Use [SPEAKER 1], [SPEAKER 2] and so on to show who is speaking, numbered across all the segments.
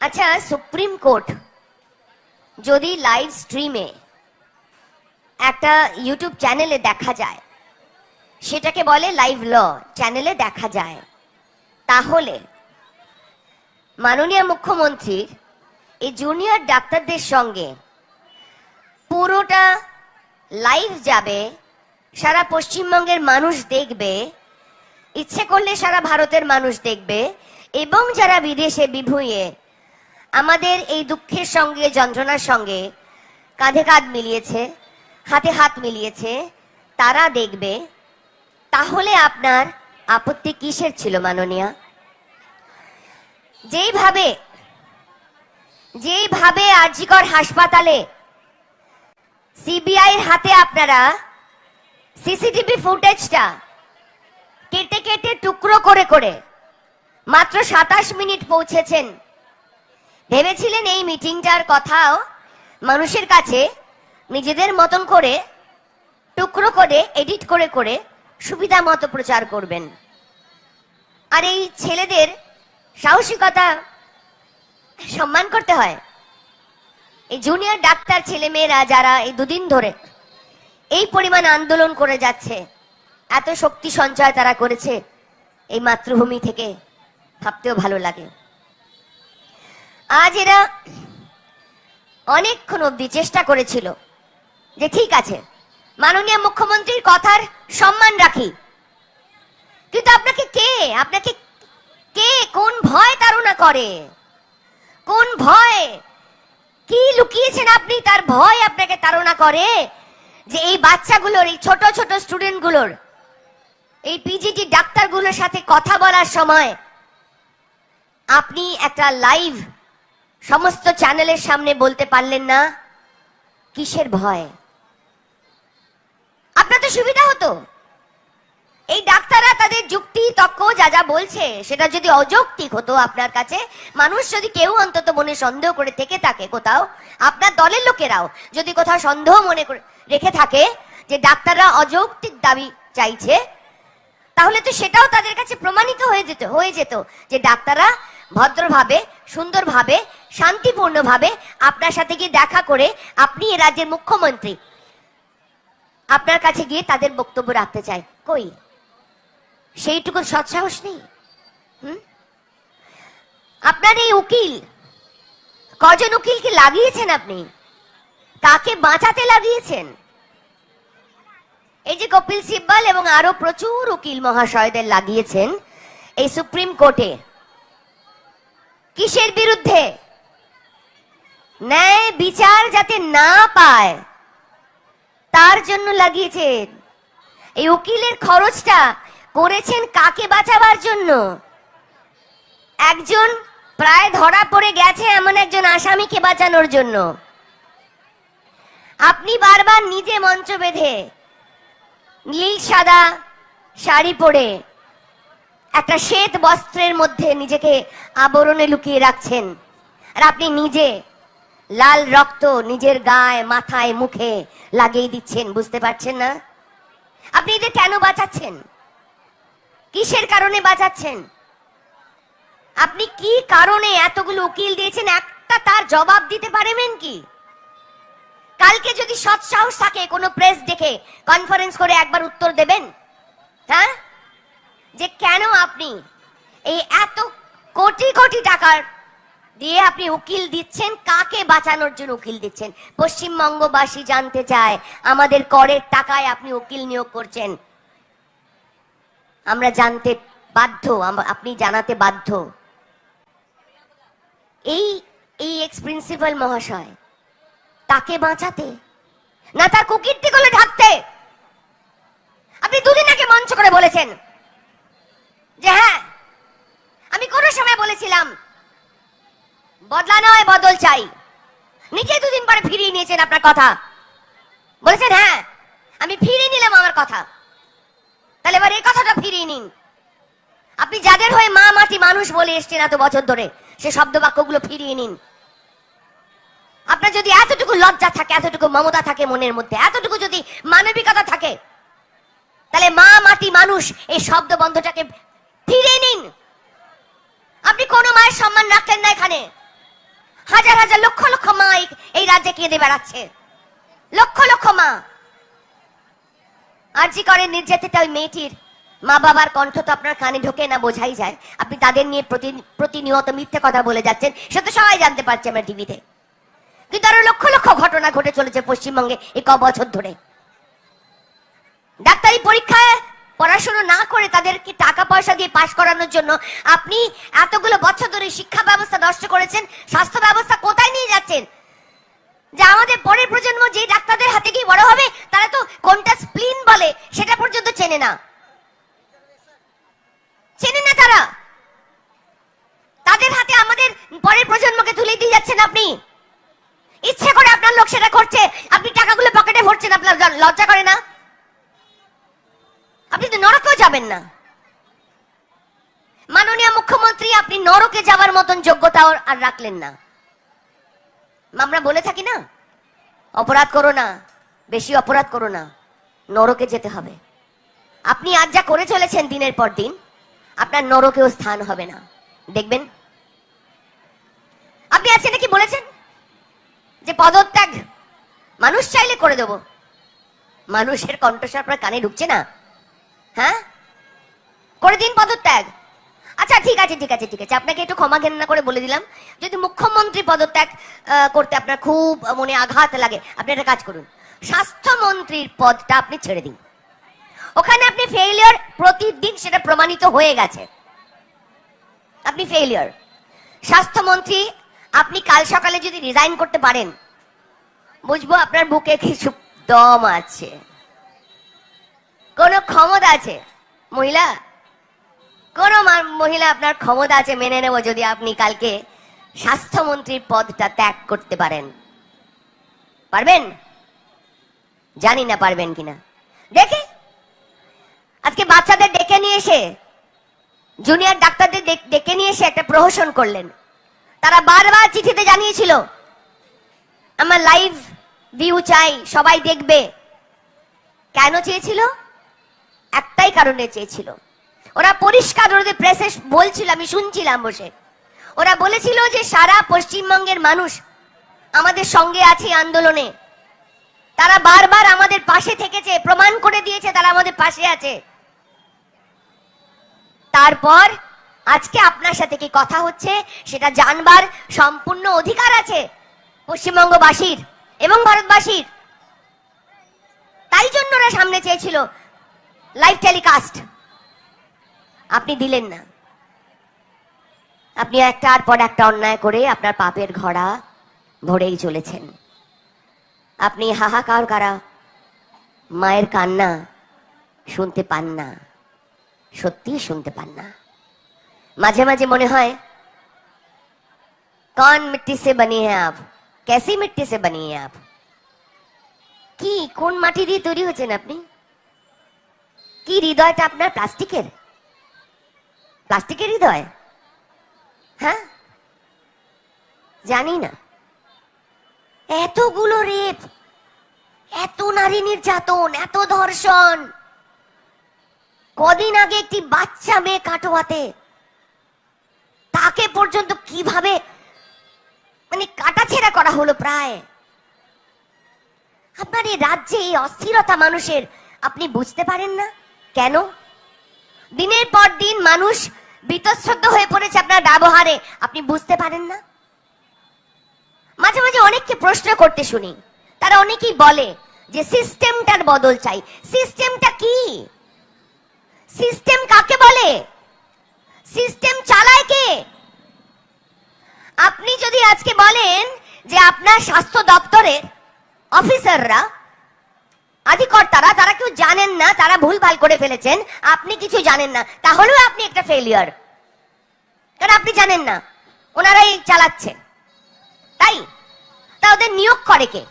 [SPEAKER 1] আচ্ছা supreme court যদি live স্ট্রিমে একটা ইউটিউব চ্যানেলে দেখা যায়, সেটাকে বলে লাইভ ল চ্যানেলে দেখা যায়, তাহলে মাননীয় মুখ্যমন্ত্রীর এই জুনিয়র ডাক্তারদের সঙ্গে পুরোটা লাইভ যাবে, সারা পশ্চিমবঙ্গের মানুষ দেখবে, ইচ্ছে করলে সারা ভারতের মানুষ দেখবে, এবং যারা বিদেশে বিভুঁয়ে আমাদের এই দুঃখের সঙ্গে, যন্ত্রণার সঙ্গে কাঁধে কাঁধ মিলিয়েছে, হাতে হাত মিলিয়েছে, তারা দেখবে, তাহলে আপনার আপত্তি কিসের ছিল মাননীয়া? যেইভাবে যেইভাবে আরজিকর হাসপাতালে সিবিআইয়ের হাতে আপনারা সিসিটিভি ফুটেজটা কেটে কেটে টুকরো করে করে মাত্র সাতাশ মিনিট পৌঁছেছেন ভেবেছিলেন এই মিটিংটার কথাও মানুষের কাছে নিজেদের মতন করে, টুকরো করে, এডিট করে করে সুবিধা মতো প্রচার করবেন। আর এই ছেলেদের সাহসিকতা সম্মান করতে হয়। এই জুনিয়র ডাক্তার ছেলে মেয়েরা যারা এই দুদিন ধরে এই পরিমাণ আন্দোলন করে যাচ্ছে, এত শক্তি সঞ্চয় তারা করেছে, এই মাতৃভূমি থেকে ভাবতেও ভালো লাগে। আজ এরা অনেকক্ষণ অবধি চেষ্টা করেছিল যে ঠিক আছে, মাননীয় মুখ্যমন্ত্রীর কথার সম্মান রাখি। কিন্তু আপনাকে কে? আপনাকে কে কোন ভয় তাড়না করে? কোন ভয়? কি লুকিয়েছেন আপনি? তার ভয় আপনাকে তাড়না করে যে এই বাচ্চাগুলোর, এই ছোট ছোট স্টুডেন্টগুলোর, এই পিজিটি ডাক্তারগুলোর সাথে কথা বলার সময় আপনি একটা লাইভ সমস্ত চ্যানেলের সামনে বলতে পারলেন না, কিসের ভয়? আপনার তো সুবিধা হতো। এই ডাক্তাররা তাদের যুক্তি, তক্ক, যা যা বলছে, সেটা যদি অযৌক্তিক হতো আপনার কাছে, মানুষ যদি কেউ অন্তত মনে সন্দেহ করে থেকে থাকে কোথাও, আপনার দলের লোকেরাও যদি কোথাও সন্দেহ মনে করে রেখে থাকে যে ডাক্তাররা অযৌক্তিক দাবি চাইছে, তাহলে তো সেটাও তাদের কাছে প্রমাণিত হয়ে যেত হয়ে যেত যে ডাক্তাররা ভদ্রভাবে, সুন্দরভাবে, শান্তিপূর্ণভাবে আপনার সাথে গিয়ে দেখা করে আপনি এ রাজ্যের মুখ্যমন্ত্রী। আপনার কাছে গিয়ে তাদের বক্তব্য রাখতে চাই। কই? সেইটুকু সৎসাহস নেই? হুম? আপনার এই উকিল, কজন উকিলকে লাগিয়েছেন আপনি? কাকে বাঁচাতে লাগিয়েছেন? এই যে কপিল সিব্বাল এবং আরও প্রচুর উকিল মহাশয়দের লাগিয়েছেন, এই সুপ্রিম কোর্টে কিসের বিরুদ্ধে? ন্যায় বিচার যাতে না পায়, তার জন্য লাগিয়েছেন। এই উকিলের খরচটা করেছেন কাকে বাঁচাবার জন্য? একজন প্রায় ধরা পড়ে গেছে এমন একজন আসামিকে বাঁচানোর জন্য। আপনি বারবার নিজে মঞ্চ বেঁধে, নীল সাদা শাড়ি পরে একটা শ্বেত বস্ত্রের মধ্যে নিজেকে আবরণে লুকিয়ে রাখছেন। আর আপনি নিজে লাল রক্ত নিজের গায়ে, মাথায়, মুখে লাগিয়ে দিচ্ছেন, বুঝতে পারছেন না? আপনি এদের কেন বাঁচাচ্ছেন? কিসের কারণে বাঁচাচ্ছেন? আপনি কি কারণে এতগুলো উকিল দিয়েছেন? একটা তার জবাব দিতে পারবেন কি? কালকে যদি সৎসাহস থাকে, কোনো প্রেস ডেকে কনফারেন্স করে একবার উত্তর দেবেন? হ্যাঁ? যে কেন আপনি এই এত কোটি কোটি টাকার দিয়ে আপনি উকিল দিচ্ছেন? কাকে বাঁচানোর জন্য উকিল দিচ্ছেন? পশ্চিমবঙ্গবাসী জানতে চায়, আমাদের করের টাকায় আপনি উকিল নিয়োগ করছেন। আমরা জানতে বাধ্য আপনি জানাতে বাধ্য। এই এই এক্স প্রিন্সিপাল মহাশয়, তাকে বাঁচাতে? না, তার কুকিরটি করলে ঢাকতে? আপনি দুদিন আগে মঞ্চ করে বলেছেন যে হ্যাঁ আমি কোনো সময় বলেছিলাম, বদলা নয়, বদল চাই। নিজে দুদিন পরে ফিরিয়ে নিয়েছেন আপনার কথা। বলেছেন হ্যাঁ আমি ফিরিয়ে নিলাম আমার কথা। তাহলে এবার এই কথাটা ফিরিয়ে নিন। আপনি যাদের হয়ে মা মাটি মানুষ বলে এসছেন এত বছর ধরে, সে শব্দ বাক্যগুলো ফিরিয়ে নিন। আপনার যদি এতটুকু লজ্জা থাকে, এতটুকু মমতা থাকে মনের মধ্যে, এতটুকু যদি মানবিকতা থাকে, তাহলে মা মাটি মানুষ এই শব্দ বন্ধটাকে ফিরিয়ে নিন আপনি কোনো মায়ের সম্মান রাখলেন না এখানে। হাজার হাজার লক্ষ লক্ষ মা এই- রাজ্যে কেঁদে বেড়াচ্ছে। লক্ষ লক্ষ মা। আরজি করে নির্যাতিত ওই মেয়েটির। মা বাবার কণ্ঠ তো আপনার কানে ঢোকে না, বোঝাই যায়। আপনি তাদের নিয়ে প্রতি প্রতিনিয়ত মিথ্যে কথা বলে যাচ্ছেন। সে তো সবাই জানতে পারছে আমরা টিভিতে। কিন্তু আরও লক্ষ লক্ষ ঘটনা ঘটে চলেছে পশ্চিমবঙ্গে এই ক বছর ধরে। ডাক্তারি পরীক্ষায় পড়াশোনা না করে তাদেরকে টাকা পয়সা দিয়ে পাশ করানোর জন্য আপনি এতগুলো বছর ধরে শিক্ষা ব্যবস্থা নষ্ট করেছেন, স্বাস্থ্য ব্যবস্থা কোথায় নিয়ে যাচ্ছেন? যে আমাদের পরের প্রজন্ম যে ডাক্তারদের হাতে গিয়ে বড় হবে, তারা তো কোনটা স্প্লিন বলে সেটা পর্যন্ত চেনে না। চেনে না তারা। তাদের হাতে আমাদের পরের প্রজন্মকে তুলে দিয়ে যাচ্ছেন আপনি। ইচ্ছে করে আপনার লোক সেটা করছে, আপনি টাকাগুলো পকেটে ভরছেন, আপনার লজ্জা করে না? আপনি তো নরকেও যাবেন না। মাননীয় মুখ্যমন্ত্রী, আপনি নরকে যাওয়ার মতন যোগ্যতা আর রাখলেন না। আমরা বলে থাকি না, অপরাধ করো না, বেশি অপরাধ করো না, নরকে যেতে হবে। আপনি আজ যা করে চলেছেন দিনের পর দিন, আপনার নরকেও স্থান হবে না। দেখবেন। আপনি আজকে নাকি বলেছেন? যে পদত্যাগ, মানুষ চাইলে করে দেব। মানুষের কণ্ঠস্বর আপনার কানে ঢুকছে না? হ্যাঁ? করে দিন পদত্যাগ। আচ্ছা ঠিক আছে ঠিক আছে ঠিক আছে। আপনাকে একটু ক্ষমা ঘেন্না করে বলে দিলাম। যদি মুখ্যমন্ত্রী পদত্যাগ করতে আপনার খুব মনে আঘাত লাগে, আপনি একটা কাজ করুন। স্বাস্থ্যমন্ত্রীর পদটা আপনি ছেড়ে দিন। ওখানে আপনি ফেইলিয়ার প্রতিদিন সেটা প্রমাণিত হয়ে গেছে। আপনি ফেইলিয়ার স্বাস্থ্যমন্ত্রী, আপনি কাল সকালে যদি রিজাইন করতে পারেন, বুঝব আপনার বুকে কিছু দম আছে। কোন ক্ষমতা আছে? মহিলা? কোন মহিলা আপনার ক্ষমতা আছে মেনে নেব যদি আপনি কালকে স্বাস্থ্যমন্ত্রীর পদটা ত্যাগ করতে পারেন। পারবেন? জানি না পারবেন কিনা। দেখে। আজকে বাচ্চাদের ডেকে নিয়ে এসে, জুনিয়র ডাক্তারদের ডেকে নিয়ে এসে একটা প্রহসন করলেন। তারা বারবার চিঠিতে জানিয়েছিল, আমার লাইভ ভিউ চাই, সবাই দেখবে। কেন চেয়েছিল? একটাই কারণে চেয়েছিল। ওরা পরিষ্কার ওদের প্রেসে বলছিল, আমি শুনছিলাম বসে। ওরা বলেছিল যে সারা পশ্চিমবঙ্গের মানুষ আমাদের সঙ্গে আছে আন্দোলনে। তারা বারবার আমাদের পাশে থেকেছে, প্রমাণ করে দিয়েছে তারা আমাদের পাশে আছে। তারপর আজকে আপনার সাথে কি কথা হচ্ছে সেটা জানবার সম্পূর্ণ অধিকার আছে পশ্চিমবঙ্গবাসীর এবং ভারতবাসীর। তাই জন্য ওরা সামনে চেয়েছিল লাইভ টেলিকাস্ট আপনি দিলেন না। আপনি একটার পর একটা অন্যায় করে আপনার পাপের ঘোড়া ভরেই চলেছেন। আপনি হাহাকার কারা? মায়ের কান্না শুনতে পান না। সত্যি শুনতে পান না। মাঝে মাঝে মনে হয়, কন মিট্টি সে বানি হ্যাঁ আপ? কেসি মিট্টি সে বানি হ্যাঁ আপ? কি, কোন মাটি দিয়ে তৈরি হয়েছেন আপনি? কি হৃদয়টা আপনার প্লাস্টিকের? প্লাস্টিকের হৃদয়? হ্যাঁ? জানি না। এতগুলো রেপ, এত নারী নির্যাতন, এত ধর্ষণ। কদিন আগে একটি বাচ্চা মেয়ে কাটোয়াতে, তাকে পর্যন্ত কীভাবে মানে কাটাছেড়া করা হলো প্রায়? আপনার এই রাজ্যে এই অস্থিরতা মানুষের, আপনি বুঝতে পারেন না? কেন? দিনের পর দিন মানুষ বিতশ্রদ্ধ হয়ে পড়েছে আপনার ব্যবহারে। আপনি বুঝতে পারেন না? মাঝে মাঝে অনেককে প্রশ্ন করতে শুনি। তারা অনেকেই বলে যে, সিস্টেমটার বদল চাই। সিস্টেমটা কি? সিস্টেম কাকে বলে? সিস্টেম চালায় কে? আপনি যদি আজকে বলেন যে, আপনার স্বাস্থ্য দপ্তরের অফিসাররা আধিকর্তারা তারা কেউ জানেন না, তারা ভুলভাল করে ফেলেছেন। আপনি কিছু জানেন না। তাহলেও আপনি একটা ফেলিয়ার কারণ আপনি জানেন না, ওনারাই চালাচ্ছে তাই? তা ওদের নিয়োগ করে কে?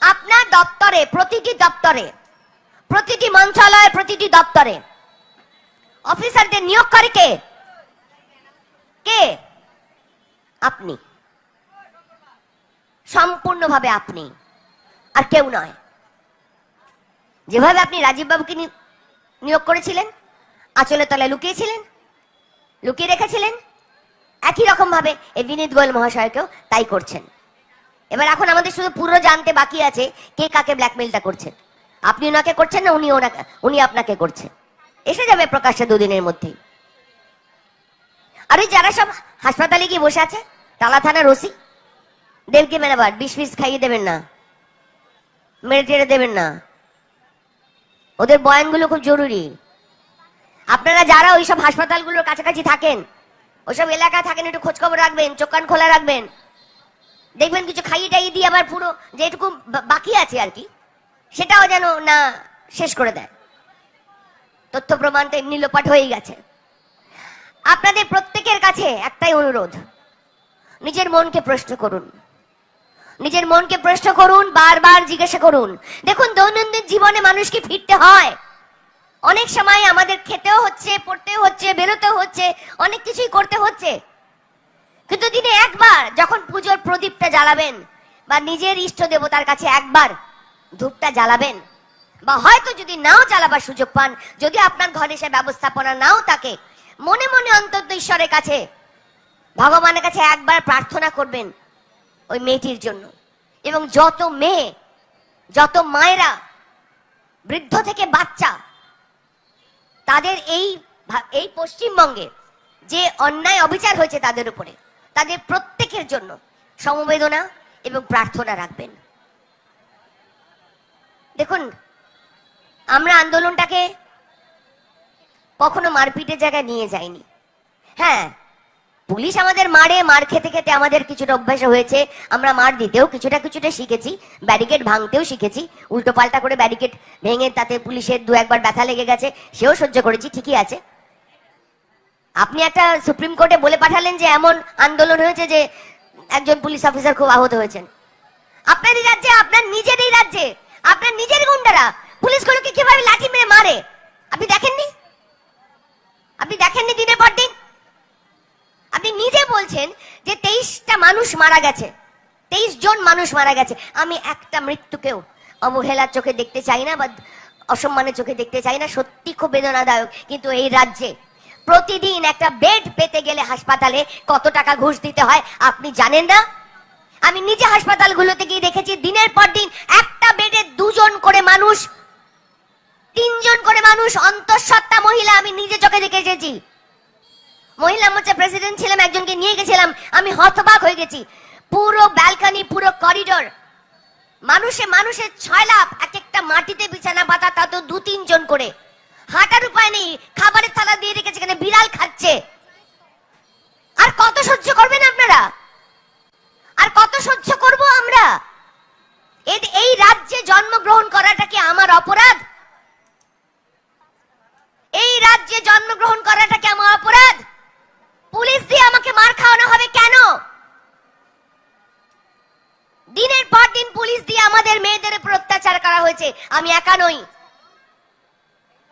[SPEAKER 1] আপনার দপ্তরে, প্রতিটি দপ্তরে, প্রতিটি মন্ত্রণালয়ে প্রতিটি দপ্তরে অফিসারদের নিয়োগ করে কে? কে? আপনি। সম্পূর্ণভাবে আপনি। আর কেউ নয়। যেভাবে আপনি রাজীব বাবুকে নিয়োগ করেছিলেন, আঁচলের তলায় লুকিয়েছিলেন, লুকিয়ে রেখেছিলেন, একই রকম ভাবে এই বিনীত গোয়েল মহাশয়কেও তাই করছেন। এবার এখন আমাদের শুধু পুরো জানতে বাকি আছে কে কাকে ব্ল্যাকমেলটা করছেন আপনি ওনাকে করছেন না উনি ওনাকে উনি আপনাকে করছেন এসে যাবে প্রকাশ্যে দুদিনের মধ্যেই। আর ওই যারা সব হাসপাতালে গিয়ে বসে আছে, তালা থানার ওসি দেবকে মেরাবার বিষ ফিস খাইয়ে দেবেন না। মেরে টেরে দেবেন না। ওদের বয়ানগুলো খুব জরুরি। আপনারা যারা ওইসব হাসপাতালগুলোর কাছাকাছি থাকেন, ওইসব এলাকায় থাকেন, একটু খোঁজখবর রাখবেন, চোখ কান খোলা রাখবেন। দেখবেন কিছু খাইয়ে টাইয়ে দিয়ে আবার পুরো যেটুকু বাকি আছে আর কি, সেটাও যেন না শেষ করে দেয়। তথ্য প্রমাণ তো এমনি লোপাট হয়েই গেছে। আপনাদের প্রত্যেকের কাছে একটাই অনুরোধ, নিজের মনকে প্রশ্ন করুন। নিজের মনকে প্রশ্ন করুন, বারবার জিজ্ঞাসা করুন। দেখুন, দৈনন্দিন জীবনে মানুষকে ফিরতে হয়। অনেক সময় আমাদের খেতেও হচ্ছে, পড়তেও হচ্ছে, বেরোতেও হচ্ছে, অনেক কিছুই করতে হচ্ছে। কিন্তু দিনে একবার যখন পুজোর প্রদীপটা জ্বালাবেন, বা নিজের ইষ্ট দেবতার কাছে একবার ধূপটা জ্বালাবেন, বা হয়তো যদি নাও জ্বালাবার সুযোগ পান, যদি আপনার ঘরে সে ব্যবস্থাপনা নাও থাকে, মনে মনে অন্তত ঈশ্বরের কাছে, ভগবানের কাছে একবার প্রার্থনা করবেন ওই মেয়েটির জন্য। এবং যত মেয়ে, যত মায়েরা, বৃদ্ধ থেকে বাচ্চা, তাদের এই এই পশ্চিমবঙ্গে যে অন্যায় অবিচার হয়েছে তাদের উপরে, তাদের প্রত্যেকের জন্য সমবেদনা এবং প্রার্থনা রাখবেন। দেখুন, আমরা আন্দোলনটাকে কখনো মারপিটের জায়গায় নিয়ে যাইনি। হ্যাঁ পুলিশ আমাদের মারে, মার খেতে খেতে আমাদের কিছুটা অভ্যাস হয়েছে। আমরা মার দিতেও কিছুটা কিছুটা শিখেছি, ব্যারিকেড ভাঙতেও শিখেছি। উল্টো পাল্টা করে ব্যারিকেড ভেঙে তাতে পুলিশের দু একবার ব্যথা লেগে গেছে, সেও সহ্য করেছি, ঠিকই আছে। আপনি একটা সুপ্রিম কোর্টে বলে পাঠালেন যে এমন আন্দোলন হয়েছে যে একজন পুলিশ অফিসার খুব আহত হয়েছেন। আপনারই রাজ্যে, আপনার নিজেরই রাজ্যে, আপনার নিজের গুন্ডারা, পুলিশগুলোকে কীভাবে লাঠি মেরে মারে? আপনি দেখেননি আপনি দেখেননি দিনের পর দিন আপনি নিজে বলছেন যে তেইশটা মানুষ মারা গেছে। তেইশ জন মানুষ মারা গেছে। আমি একটা মৃত্যুকেও অবহেলার চোখে দেখতে চাই না বা অসম্মানের চোখে দেখতে চাই না। সত্যি খুব বেদনাদায়ক। কিন্তু এই রাজ্যে প্রতিদিন একটা বেড পেতে গেলে হাসপাতালে কত টাকা ঘুষ দিতে হয় আপনি জানেন না? আমি নিজে হাসপাতালগুলোতে গিয়ে দেখেছি, দিনের পর দিন একটা বেডে দুজন করে মানুষ, তিনজন করে মানুষ, অন্তঃসত্ত্বা মহিলা আমি নিজে চোখে দেখে এসেছি। মহিলা মোর্চা প্রেসিডেন্ট ছিলাম, একজনকে নিয়ে গেছিলাম। আমি হতবাক হয়ে গেছি। পুরো ব্যালকনি, পুরো করিডোর। মানুষে মানুষের ছয় লাভ এক একটা মাটিতে বিছানা পাতা তা তো দু তিনজন করে। হাঁটার উপায় নেই, খাবারের থালা দিয়ে রেখেছে, এখানে বিড়াল খাচ্ছে। আর কত সহ্য করবেন আপনারা? আর কত সহ্য করব আমরা? এই রাজ্যে জন্মগ্রহণ করাটা কি আমার অপরাধ এই রাজ্যে জন্মগ্রহণ করাটা কি আমার অপরাধ পুলিশ দিয়ে আমাকে মার খাওয়ানো হবে কেন দিনের পর দিন পুলিশ দিয়ে আমাদের মেয়েদের উপর অত্যাচার করা হয়েছে। আমি একা নই।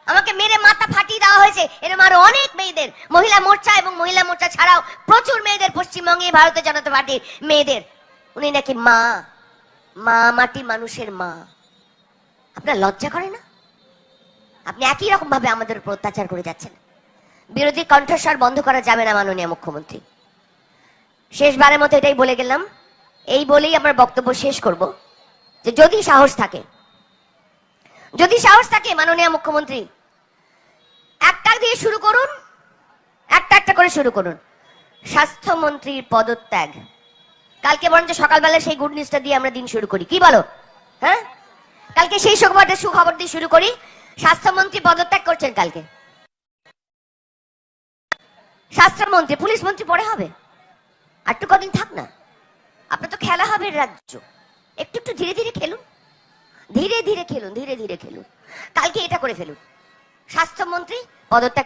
[SPEAKER 1] আমাকে মেরে মাথা ফাটিয়ে দেওয়া হয়েছে। এরকম আরও অনেক মেয়েদের। মহিলা মোর্চা এবং মহিলা মোর্চা ছাড়াও প্রচুর মেয়েদের পশ্চিমবঙ্গে ভারতীয় জনতা পার্টির মেয়েদের। উনি নাকি মা। মা মাটি মানুষের মা। আপনার লজ্জা করে না? আপনি একই রকম ভাবে আমাদের উপর অত্যাচার করে যাচ্ছেন। বিরোধী কণ্ঠস্বর বন্ধ করা যাবে না, মাননীয় মুখ্যমন্ত্রী। শেষবারের মতো এটাই বলে গেলাম। এই বলেই আমার বক্তব্য শেষ করব। যে যদি সাহস থাকে, যদি সাহস থাকে, মাননীয় মুখ্যমন্ত্রী, একটা দিয়ে শুরু করুন, একটা একটা করে শুরু করুন। স্বাস্থ্যমন্ত্রীর পদত্যাগ। কালকে বরঞ্চ সকালবেলা সেই গুড নিউজটা দিয়ে আমরা দিন শুরু করি। কি বলো? হ্যাঁ? কালকে সেই সুখবরটা সুখবর দিয়ে শুরু করি। স্বাস্থ্যমন্ত্রী পদত্যাগ করছেন কালকে। স্বাস্থ্যমন্ত্রী, পুলিশ মন্ত্রী পরে হবে? আর একটু কদিন থাক না। আপনার তো খেলা হবে রাজ্য। একটু একটু ধীরে ধীরে খেলুন। ধীরে ধীরে খেলুন, ধীরে ধীরে খেলুন। কালকে এটা করে ফেলুন। স্বাস্থ্যমন্ত্রী পদত্যাগ